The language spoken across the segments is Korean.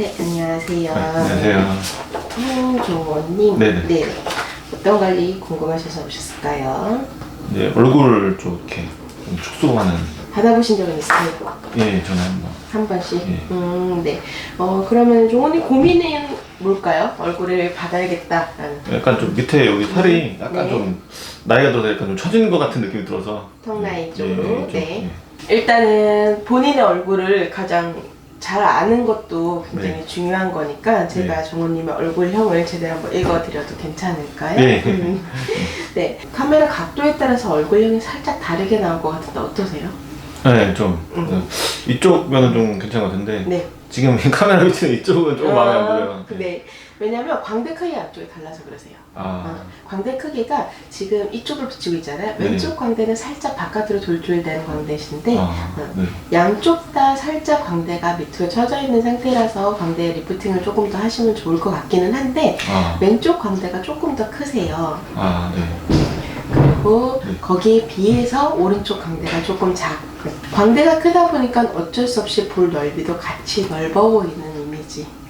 네, 안녕하세요. 안녕하세요. 홍종원님. 네네. 네. 어떤 관리 궁금하셔서 오셨을까요? 이제 얼굴을 좀 이렇게 좀 축소하는 받아보신 적은 있어요? 예 저는 한번 한 번씩? 예. 음, 네. 어, 그러면 종원님 고민은 뭘까요? 얼굴을 받아야겠다 라는. 약간 좀 밑에 여기 살이 약간 네. 좀 나이가 들어서 약간 좀 처진 것 같은 느낌이 들어서 턱 라인 예, 쪽으로. 좀, 네. 예. 일단은 본인의 얼굴을 가장 잘 아는 것도 굉장히 네. 중요한 거니까 제가 종호님의 얼굴형을 제대로 한번 읽어드려도 괜찮을까요? 네. 음. 네. 카메라 각도에 따라서 얼굴형이 살짝 다르게 나올 것 같은데 어떠세요? 네, 좀 음. 어, 이쪽 면은 좀 괜찮은 것 같은데 네. 지금 이 카메라 위치는 이쪽은 조금 마음에 안 들어요. 아, 네. 왜냐면 광대 크기 앞쪽이 달라서 그러세요. 아, 어, 광대 크기가 지금 이쪽을 비추고 있잖아요. 네. 왼쪽 광대는 살짝 바깥으로 돌출되는 광대신데 아, 어, 네. 양쪽 다 살짝 광대가 밑으로 쳐져 있는 상태라서 광대 리프팅을 조금 더 하시면 좋을 것 같기는 한데 아, 왼쪽 광대가 조금 더 크세요. 아, 네. 그리고 네. 거기에 비해서 오른쪽 광대가 조금 작고 광대가 크다 보니까 어쩔 수 없이 볼 넓이도 같이 넓어 보이는.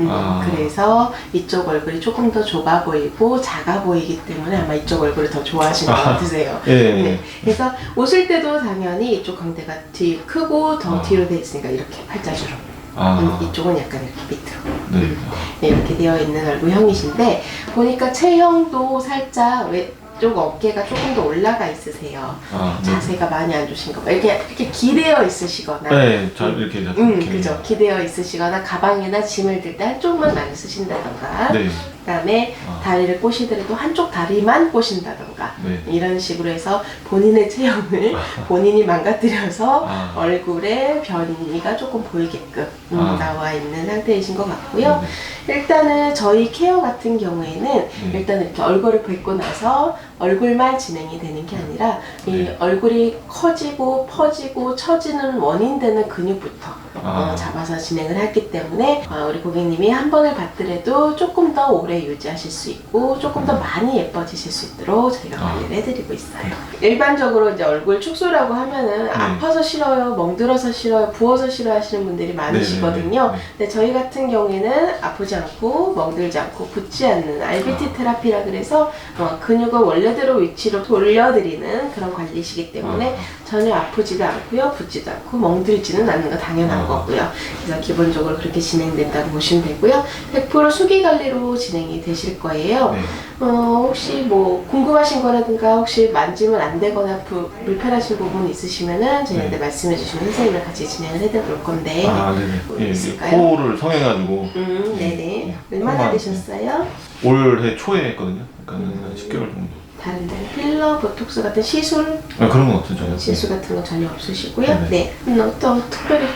음, 아. 그래서 이쪽 얼굴이 조금 더 좁아 보이고 작아 보이기 때문에 아마 이쪽 얼굴을 더 좋아하시는 것 아. 같으세요. 예, 예. 네. 그래서 웃을 때도 당연히 이쪽 광대가 뒤 크고 더 아. 뒤로 돼 있으니까 이렇게 팔자주로. 아, 음, 이쪽은 약간 이렇게 밑으로. 네. 네, 이렇게 되어 있는 얼굴형이신데 보니까 체형도 살짝 왼쪽 어깨가 조금 더 올라가 있으세요. 아, 네. 자세가 많이 안 좋으신가 봐요. 이렇게, 이렇게 기대어 있으시거나 네, 잘 이렇게 잘 음, 이렇게. 그죠. 기대어 있으시거나 가방이나 짐을 들 때 한쪽만 많이 쓰신다던가 네. 그다음에 아. 다리를 꼬시더라도 한쪽 다리만 꼬신다던가 네. 이런 식으로 해서 본인의 체형을 본인이 망가뜨려서 아. 얼굴에 변이가 조금 보이게끔 음, 아. 나와 있는 상태이신 것 같고요. 네. 일단은 저희 케어 같은 경우에는 네. 일단 이렇게 얼굴을 뵙고 나서 얼굴만 진행이 되는 게 아니라 이 네. 얼굴이 커지고 퍼지고 처지는 원인되는 근육부터 아. 어, 잡아서 진행을 했기 때문에 어, 우리 고객님이 한 번을 받더라도 조금 더 오래 유지하실 수 있고 조금 더 많이 예뻐지실 수 있도록 저희가 아. 관리를 해드리고 있어요. 일반적으로 이제 얼굴 축소라고 하면은 네. 아파서 싫어요, 멍들어서 싫어요, 부어서 싫어 하시는 분들이 많으시거든요. 네, 네, 네. 근데 저희 같은 경우에는 아프지 않고 멍들지 않고 붓지 않는 RBT 아. 테라피라 그래서 어, 근육을 원래대로 위치로 돌려드리는 그런 관리시기 때문에 아. 전혀 아프지도 않고요, 붓지도 않고 멍들지는 않는 거 당연한 아. 거고요. 그래서 기본적으로 그렇게 진행된다고 보시면 되고요. 100% 수기 관리로 진행이 되실 거예요. 네. 어, 혹시 뭐 궁금하신 거라든가 혹시 만지면 안 되거나 부- 불편하신 부분 있으시면은 저희한테 네. 말씀해 주시면 선생님을 같이 진행을 해드릴 건데. 아, 네네. 뭐 예, 있을까요? 코를 성해가지고 음, 네네. 얼마나 한번 되셨어요? 올해 초에 했거든요. 그러니까 음. 한 10개월 정도. 다른 데 필러, 보톡스 같은 시술, 아, 그런 건 없죠, 전혀. 시술 같은 거 전혀 없으시고요. 네네. 네. 음, 또 특별히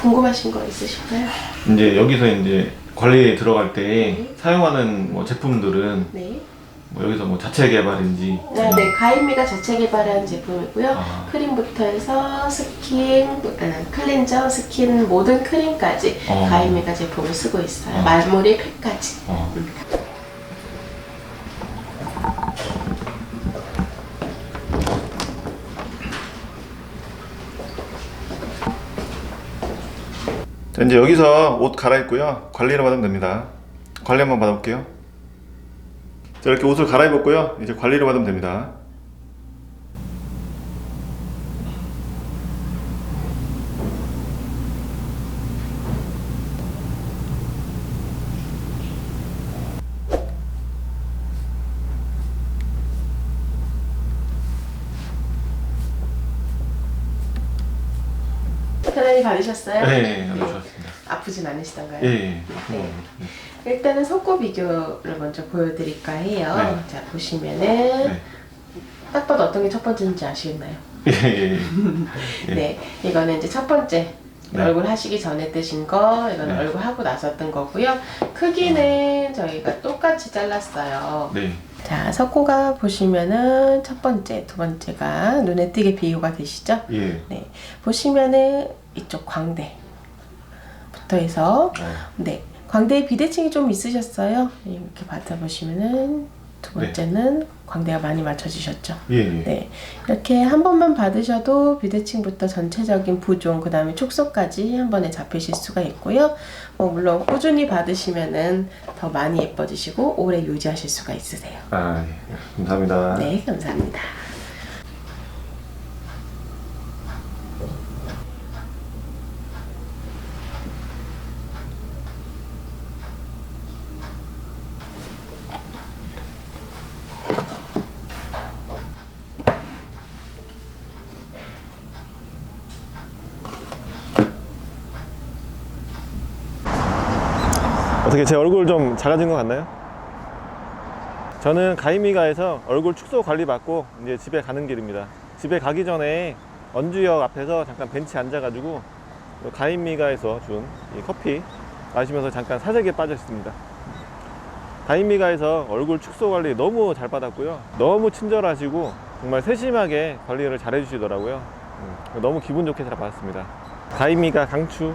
궁금하신 거 있으실까요? 이제 여기서 이제 관리에 들어갈 때 네. 사용하는 뭐 제품들은 네. 뭐 여기서 뭐 자체 개발인지 아, 네. 가인미가 자체 개발한 제품이고요. 아. 크림부터 해서 스킨, 아, 클렌저, 스킨 모든 크림까지 어. 가인미가 제품을 쓰고 있어요. 어. 말머리 팩까지. 어. 음. 자, 이제 여기서 옷 갈아입고요. 관리를 받으면 됩니다. 관리 한번 받아볼게요. 자, 이렇게 옷을 갈아입었고요. 이제 관리를 받으면 됩니다. 편안히 받으셨어요? 네, 아주 좋았습니다. 아프진 않으시던가요? 예, 예. 네. 일단은 손꼽 비교를 먼저 보여드릴까 해요. 네. 자 보시면은 네. 딱 봐도 어떤 게 첫 번째인지 아시겠나요? 예, 예, 예. 네, 이거는 이제 첫 번째 네. 얼굴 하시기 전에 뜨신 거, 이거는 네. 얼굴 하고 나서 뜬 거고요. 크기는 저희가 똑같이 잘랐어요. 네. 자, 석고가 보시면은 첫 번째, 두 번째가 눈에 띄게 비교가 되시죠? 예. 네, 보시면은 이쪽 광대부터 해서 어. 네, 광대에 비대칭이 좀 있으셨어요. 이렇게 받아보시면은 두 번째는 광대가 많이 맞춰지셨죠. 예, 예. 네, 이렇게 한 번만 받으셔도 비대칭부터 전체적인 부종, 그 다음에 축소까지 한 번에 잡히실 수가 있고요. 뭐 물론 꾸준히 받으시면은 더 많이 예뻐지시고 오래 유지하실 수가 있으세요. 아, 예. 감사합니다. 네, 감사합니다. 어떻게 제 얼굴 좀 작아진 것 같나요? 저는 가임미가에서 얼굴 축소 관리 받고 이제 집에 가는 길입니다. 집에 가기 전에 언주역 앞에서 잠깐 벤치 앉아가지고 가임미가에서 준이 커피 마시면서 잠깐 사색에 빠져 있습니다. 가임미가에서 얼굴 축소 관리 너무 잘 받았고요. 너무 친절하시고 정말 세심하게 관리를 잘 해주시더라고요. 음, 너무 기분 좋게 잘 받았습니다. 가임미가 강추